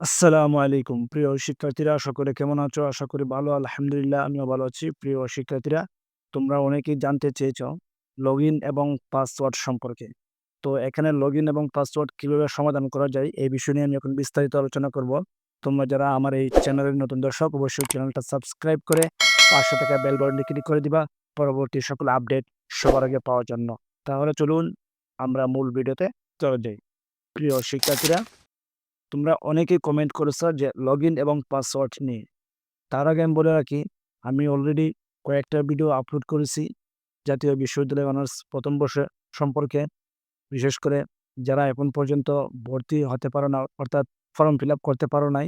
আসসালামু আলাইকুম। প্রিয় শিক্ষার্থীরা, সকলে কেমন আছো? আশা করি ভালো, আলহামদুলিল্লাহ, আমিও ভালো আছি। প্রিয় শিক্ষার্থীরা, তোমরা অনেকেই জানতে চেয়েছ লগ এবং পাসওয়ার্ড সম্পর্কে। তো এখানে লগ এবং পাসওয়ার্ড কীভাবে সমাধান করা যায়, এই বিষয় নিয়ে আমি এখন বিস্তারিত আলোচনা করব। তোমরা যারা আমার এই চ্যানেলের নতুন দর্শক, অবশ্যই চ্যানেলটা সাবস্ক্রাইব করে পাঁচশো টাকা বেল ক্লিক করে দিবা, পরবর্তী সকল আপডেট সবার আগে পাওয়ার জন্য। তাহলে চলুন আমরা মূল ভিডিওতে চলে যাই। প্রিয় শিক্ষার্থীরা তোমরা অনেকেই কমেন্ট করেছ যে লগ এবং পাসওয়ার্ড নিয়ে। তার আগে আমি বলে রাখি, আমি অলরেডি কয়েকটা ভিডিও আপলোড করেছি জাতীয় বিশ্ববিদ্যালয় অনার্স প্রথম বর্ষে সম্পর্কে। বিশেষ করে যারা এখন পর্যন্ত ভর্তি হতে পারো না, অর্থাৎ ফর্ম ফিল করতে পারো নাই,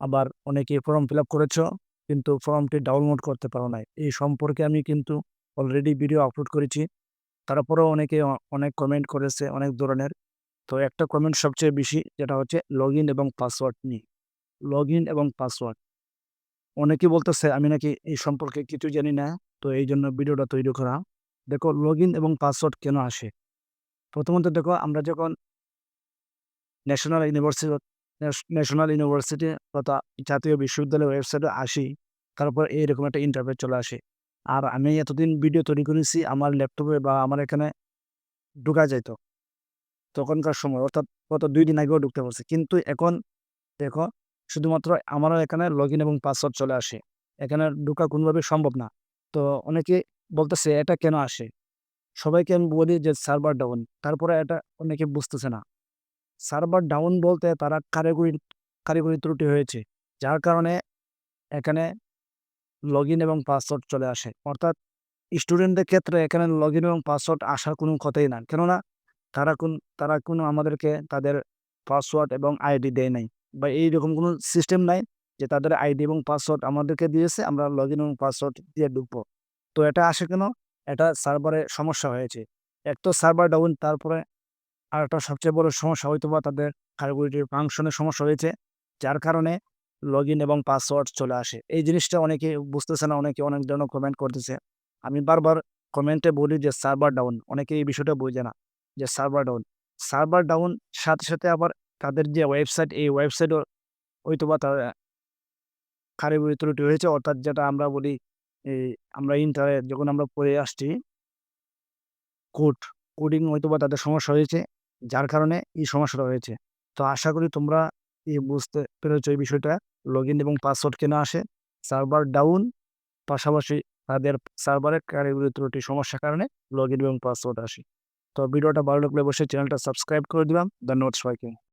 আবার অনেকে ফর্ম ফিল করেছ, কিন্তু ফর্মটি ডাউনলোড করতে পারো নাই। এই সম্পর্কে আমি কিন্তু অলরেডি ভিডিও আপলোড করেছি। তারপরেও অনেকে অনেক কমেন্ট করেছে, অনেক ধরনের। তো একটা কমেন্ট সবচেয়ে বেশি, যেটা হচ্ছে লগ এবং পাসওয়ার্ড নিয়ে। লগ এবং পাসওয়ার্ড অনেকে বলতেছে, আমি নাকি এই সম্পর্কে কিছু জানি না, তো এই জন্য ভিডিওটা তৈরি করা। দেখো লগ এবং পাসওয়ার্ড কেন আসে? প্রথমত দেখো, আমরা যখন ন্যাশনাল ইউনিভার্সিটি ন্যাশনাল ইউনিভার্সিটি তথা জাতীয় বিশ্ববিদ্যালয়ের ওয়েবসাইটে আসি, তারপর এইরকম একটা ইন্টারভিউ চলে আসে। আর আমি এতদিন ভিডিও তৈরি করেছি, আমার ল্যাপটপে বা আমার এখানে ঢুকা যেত তখনকার সময়, অর্থাৎ গত দুই দিন আগেও ঢুকতে পারছি কিন্তু এখন দেখো, শুধুমাত্র আমারও এখানে লগ এবং পাসওয়ার্ড চলে আসে। এখানে ঢুকা কোনোভাবে সম্ভব না। তো অনেকে বলতেছে, এটা কেন আসে? সবাইকে আমি বলি যে সার্ভার ডাউন তারপরে এটা অনেকে বুঝতেছে না। সার্ভার ডাউন বলতে তারা কারিগরি কারিগরি ত্রুটি হয়েছে, যার কারণে এখানে লগ এবং পাসওয়ার্ড চলে আসে। অর্থাৎ স্টুডেন্টদের ক্ষেত্রে এখানে লগ এবং পাসওয়ার্ড আসার কোনো কথাই না কেননা তারা কোন, তারা কোনো আমাদেরকে তাদের পাসওয়ার্ড এবং আইডি দেয় নাই বা এইরকম কোনো সিস্টেম নাই যে তাদের আইডি এবং পাসওয়ার্ড আমাদেরকে দিয়েছে, আমরা লগ ইন এবং পাসওয়ার্ড দিয়ে ঢুকবো। তো এটা আসে কেন? এটা সার্ভারে সমস্যা হয়েছে। এক তো সার্ভার ডাউন তারপরে আর একটা সবচেয়ে বড় সমস্যা হয়তো বা তাদের কারিগরিটির ফাংশনের সমস্যা হয়েছে, যার কারণে লগ ইন এবং পাসওয়ার্ড চলে আসে। এই জিনিসটা অনেকে বুঝতেছে না, অনেকে অনেক ধরনের কমেন্ট করতেছে। আমি বারবার কমেন্টে বলি যে সার্ভার ডাউন অনেকে এই বিষয়টা বোঝে না। যে সার্ভার ডাউন সার্ভার ডাউন সাথে সাথে আবার তাদের যে ওয়েবসাইট এই ওয়েবসাইটও হয়তো বা তার কারিগরি ত্রুটি হয়েছে অর্থাৎ যেটা আমরা বলি, এই আমরা ইন্টারে যখন আমরা পড়ে আসছি কোড কোডিং হয়তো বা তাদের সমস্যা হয়েছে, যার কারণে এই সমস্যাটা হয়েছে। তো আশা করি তোমরা এই বুঝতে পেরেছ এই বিষয়টা। লগ ইন এবং পাসওয়ার্ড কেন আসে? সার্ভার ডাউন পাশাপাশি তাদের সার্ভারের কারিগরি ত্রুটি সমস্যার কারণে লগ ইন এবং পাসওয়ার্ড আসে। তো ভিডিওটা ভালো লাগলে অবশ্যই চ্যানেলটা সাবস্ক্রাইব করে দিলাম ধন্যবাদ সবাইকে।